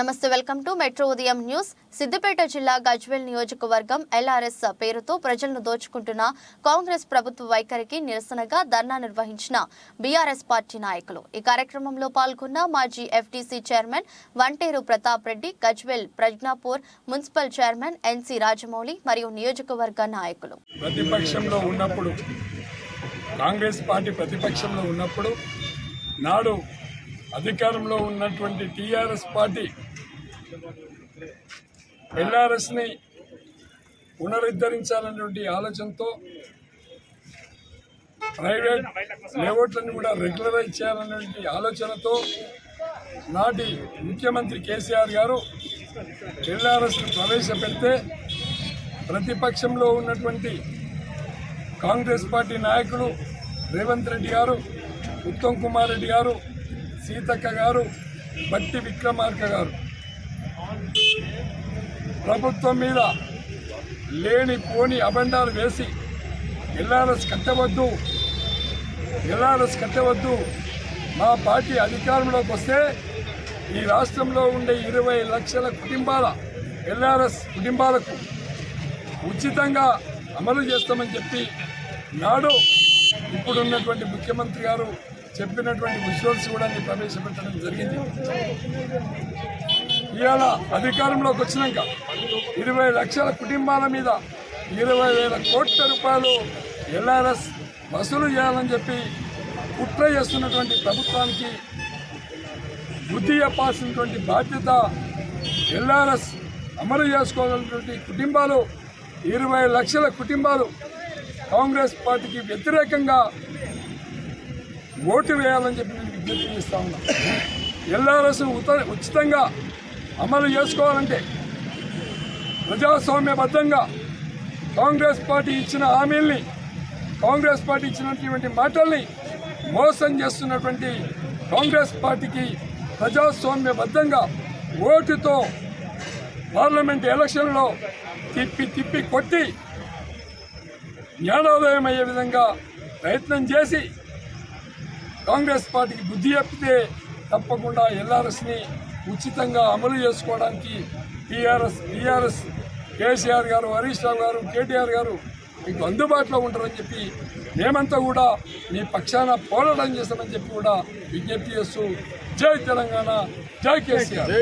నమస్తే welcome to metro Udayam news. Siddipet జిల్లా గజ్వేల్ నియోజకవర్గం ఎల్ఆర్ఎస్ పేరుతో ప్రజలను దోచుకుంటున్న కాంగ్రెస్ ప్రభుత్వ వైఖరికి నిరసనగా ధర్నా నిర్వహించిన బీఆర్ఎస్ పార్టీ నాయకులు. ఈ కార్యక్రమంలో పాల్గొన్న మాజీ FTC chairman Vanteru Pratap Reddy Gajwel Pragnapur municipal chairman NC Rajamouli మరియు నియోజకవర్గ నాయకులు. ప్రతిపక్షంలో ఉన్నప్పుడు కాంగ్రెస్ పార్టీ ప్రతిపక్షంలో ఉన్నప్పుడు నాడు అధికారంలో ఉన్నటువంటి టీఆర్ఎస్ పార్టీ ఎల్ఆర్ఎస్ని పునరుద్ధరించాలనేటువంటి ఆలోచనతో ప్రైవేట్ లేఅవుట్లను కూడా రెగ్యులరైజ్ చేయాలనేటువంటి ఆలోచనతో నాటి ముఖ్యమంత్రి కేసీఆర్ గారు ఎల్ఆర్ఎస్ను ప్రవేశపెడితే ప్రతిపక్షంలో ఉన్నటువంటి కాంగ్రెస్ పార్టీ నాయకులు రేవంత్ రెడ్డి గారు ఉత్తమ్ కుమార్ రెడ్డి గారు సీతక్క గారు బట్టి విక్రమార్క గారు. ప్రభుత్వం మీద లేని పోని అబండాలు వేసి ఎల్ఆర్ఎస్ కట్టవద్దు ఎల్ఆర్ఎస్ కట్టవద్దు. మా పార్టీ అధికారంలోకి వస్తే ఈ రాష్ట్రంలో ఉండే ఇరవై లక్షల కుటుంబాల ఎల్ఆర్ఎస్ కుటుంబాలకు ఉచితంగా అమలు చేస్తామని చెప్పి నాడు ఇప్పుడున్నటువంటి ముఖ్యమంత్రి గారు చెప్పినటువంటి విజువల్స్ కూడా ప్రవేశపెట్టడం జరిగింది. ఇవాళ అధికారంలోకి వచ్చినాక ఇరవై లక్షల కుటుంబాల మీద ఇరవై వేల కోట్ల రూపాయలు ఎల్ఆర్ఎస్ వసూలు చేయాలని చెప్పి కుట్ర చేస్తున్నటువంటి ప్రభుత్వానికి బుద్ధి చెప్పాల్సినటువంటి బాధ్యత ఎల్ఆర్ఎస్ అమలు చేసుకోవాలన్నటువంటి కుటుంబాలు ఇరవై లక్షల కుటుంబాలు కాంగ్రెస్ పార్టీకి వ్యతిరేకంగా ఓటు వేయాలని చెప్పి నేను విజ్ఞప్తి చేస్తా ఉన్నా. ఎల్ఆర్ఎస్ ఉత ఉచితంగా అమలు చేసుకోవాలంటే ప్రజాస్వామ్యబద్ధంగా కాంగ్రెస్ పార్టీ ఇచ్చిన హామీల్ని కాంగ్రెస్ పార్టీ ఇచ్చినటువంటి మాటల్ని మోసం చేస్తున్నటువంటి కాంగ్రెస్ పార్టీకి ప్రజాస్వామ్యబద్ధంగా ఓటుతో పార్లమెంట్ ఎలక్షన్లో తిప్పి తిప్పి కొట్టి జ్ఞానోదయం అయ్యే విధంగా ప్రయత్నం చేసి కాంగ్రెస్ పార్టీకి బుద్ధి చెప్తే తప్పకుండా ఎల్ఆర్ఎస్ని ఉచితంగా అమలు చేసుకోవడానికి టీఆర్ఎస్ టీఆర్ఎస్ కేసీఆర్ గారు హరీష్ రావు గారు కేటీఆర్ గారు మీకు అందుబాటులో ఉంటారని చెప్పి మేమంతా కూడా మీ పక్షాన పోరాటం చేస్తామని చెప్పి కూడా విజ్ఞప్తి చేస్తూ జై తెలంగాణ జై కేసీఆర్.